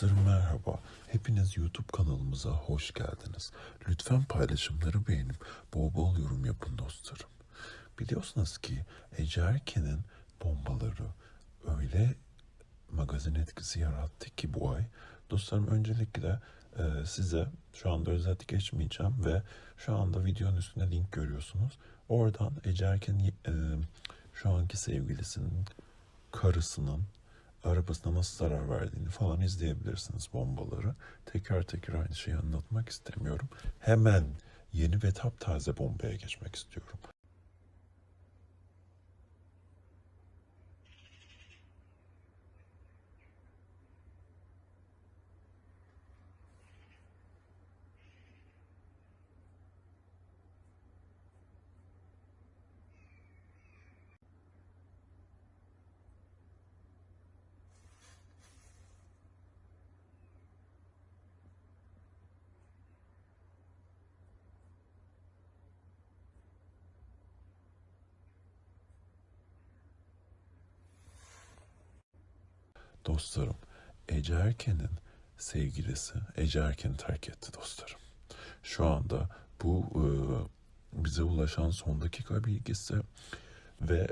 Dostlarım merhaba. Hepiniz YouTube kanalımıza hoş geldiniz. Lütfen paylaşımları beğenip bol bol yorum yapın dostlarım. Biliyorsunuz ki Ece Erken'in bombaları öyle magazin etkisi yarattı ki bu ay. Dostlarım öncelikle e, size şu anda özet geçmeyeceğim ve şu anda videonun üstünde link görüyorsunuz. Oradan Ece Erken'in e, şu anki sevgilisinin karısının arabasına nasıl zarar verdiğini falan izleyebilirsiniz bombaları. Tekrar tekrar aynı şeyi anlatmak istemiyorum. Hemen yeni ve taptaze bombaya geçmek istiyorum. Dostlarım, Ece Erken'in sevgilisi Ece Erken'i terk etti dostlarım. Şu anda bu e, bize ulaşan son dakika bilgisi ve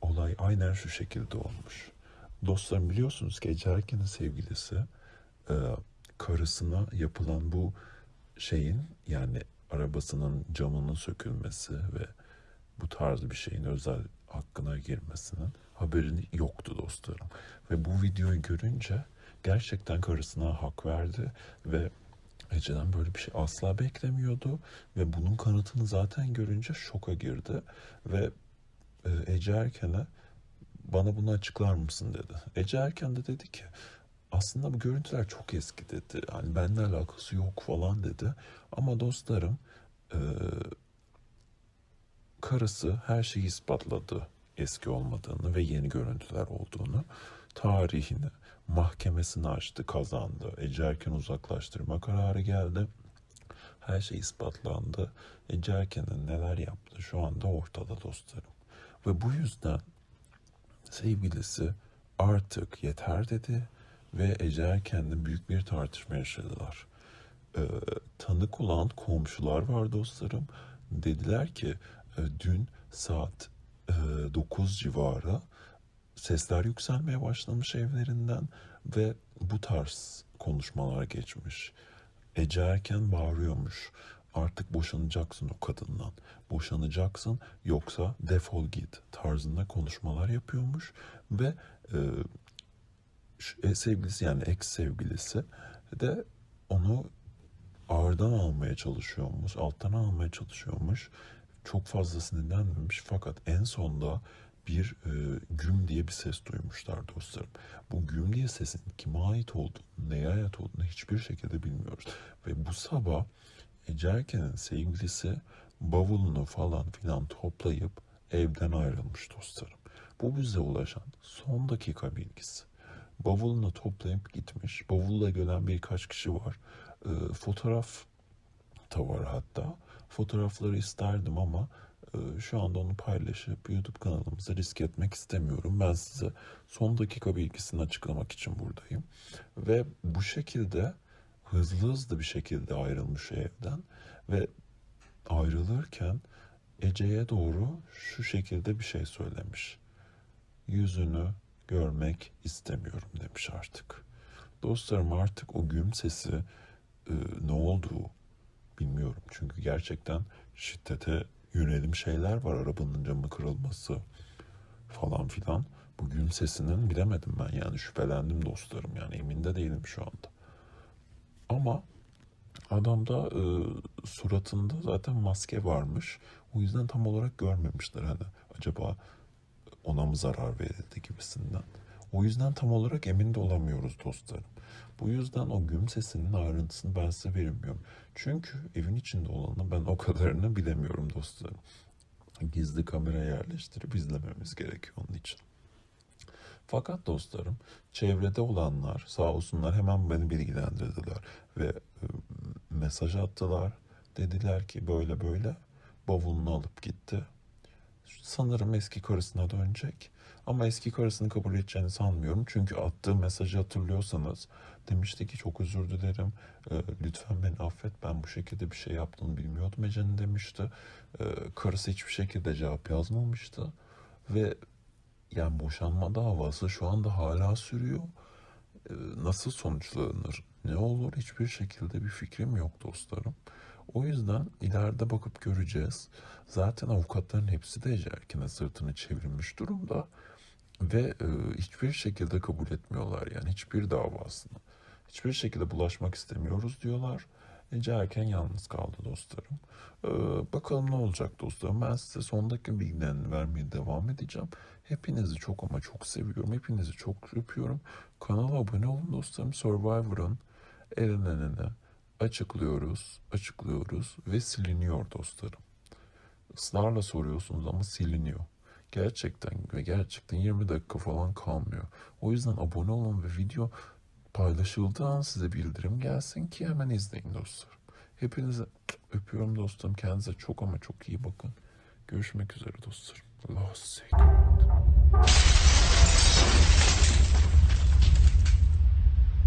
olay aynen şu şekilde olmuş. Dostlarım biliyorsunuz ki Ece Erken'in sevgilisi e, karısına yapılan bu şeyin yani arabasının camının sökülmesi ve bu tarz bir şeyin özel hakkına girmesinin haberini yoktu dostlarım. Ve bu videoyu görünce gerçekten karısına hak verdi ve Ece'den böyle bir şey asla beklemiyordu ve bunun kanıtını zaten görünce şoka girdi ve e, Ece Erken'e bana bunu açıklar mısın dedi. Ece Erken de dedi ki aslında bu görüntüler çok eski dedi. Yani benimle alakası yok falan dedi. Ama dostlarım e, karısı her şeyi ispatladı eski olmadığını ve yeni görüntüler olduğunu. Tarihini, mahkemesini açtı, kazandı. Ece uzaklaştırma kararı geldi. Her şey ispatlandı. Ece Erken'in neler yaptı şu anda ortada dostlarım. Ve bu yüzden sevgilisi artık yeter dedi ve Ece büyük bir tartışma yaşadılar. Ee, tanık olan komşular var dostlarım. Dediler ki dün saat e, 9 civarı sesler yükselmeye başlamış evlerinden ve bu tarz konuşmalar geçmiş. Ece Erken bağırıyormuş. Artık boşanacaksın o kadından. Boşanacaksın yoksa defol git tarzında konuşmalar yapıyormuş ve e, e, sevgilisi yani ex sevgilisi de onu ağırdan almaya çalışıyormuş, alttan almaya çalışıyormuş. Çok fazla sinirlenmemiş fakat en sonda bir e, güm diye bir ses duymuşlar dostlarım. Bu güm diye sesin kime ait olduğunu, neye ait olduğunu hiçbir şekilde bilmiyoruz. Ve bu sabah Ece sevgilisi bavulunu falan filan toplayıp evden ayrılmış dostlarım. Bu bize ulaşan son dakika bilgisi. Bavulunu toplayıp gitmiş. Bavulla gelen birkaç kişi var. Ee, fotoğraf da var hatta. Fotoğrafları isterdim ama e, şu anda onu paylaşıp YouTube kanalımıza risk etmek istemiyorum. Ben size son dakika bilgisini açıklamak için buradayım. Ve bu şekilde hızlı hızlı bir şekilde ayrılmış evden ve ayrılırken Ece'ye doğru şu şekilde bir şey söylemiş. Yüzünü görmek istemiyorum demiş artık. Dostlarım artık o güm sesi e, ne olduğu bilmiyorum. Çünkü gerçekten şiddete yönelim şeyler var. Arabanın camı kırılması falan filan. Bu güm sesinin bilemedim ben yani şüphelendim dostlarım yani emin de değilim şu anda. Ama adamda e, suratında zaten maske varmış. O yüzden tam olarak görmemişler hani acaba ona mı zarar verildi gibisinden. O yüzden tam olarak emin de olamıyoruz dostlarım. Bu yüzden o güm sesinin ayrıntısını ben size veremiyorum. Çünkü evin içinde olanı ben o kadarını bilemiyorum dostlarım. Gizli kamera yerleştirip izlememiz gerekiyor onun için. Fakat dostlarım çevrede olanlar sağ olsunlar hemen beni bilgilendirdiler ve e, mesaj attılar. Dediler ki böyle böyle bavulunu alıp gitti. Sanırım eski karısına dönecek. Ama eski karısını kabul edeceğini sanmıyorum. Çünkü attığı mesajı hatırlıyorsanız demişti ki çok özür dilerim. Ee, lütfen beni affet. Ben bu şekilde bir şey yaptığını bilmiyordum Ece'nin demişti. Ee, karısı hiçbir şekilde cevap yazmamıştı. Ve yani boşanma davası şu anda hala sürüyor. Ee, nasıl sonuçlanır, ne olur hiçbir şekilde bir fikrim yok dostlarım. O yüzden ileride bakıp göreceğiz. Zaten avukatların hepsi de Erken'e sırtını çevirmiş durumda. Ve e, hiçbir şekilde kabul etmiyorlar yani hiçbir davasını. Hiçbir şekilde bulaşmak istemiyoruz diyorlar. Ece Erken yalnız kaldı dostlarım. Ee, bakalım ne olacak dostlarım. Ben size son dakika bilgilerini vermeye devam edeceğim. Hepinizi çok ama çok seviyorum. Hepinizi çok öpüyorum. Kanala abone olun dostlarım. Survivor'ın elenenini açıklıyoruz, açıklıyoruz ve siliniyor dostlarım. Islarla soruyorsunuz ama siliniyor. Gerçekten ve gerçekten 20 dakika falan kalmıyor. O yüzden abone olun ve video paylaşıldığı an size bildirim gelsin ki hemen izleyin dostlarım. Hepinize öpüyorum dostum. Kendinize çok ama çok iyi bakın. Görüşmek üzere dostlarım. Allah'a emanet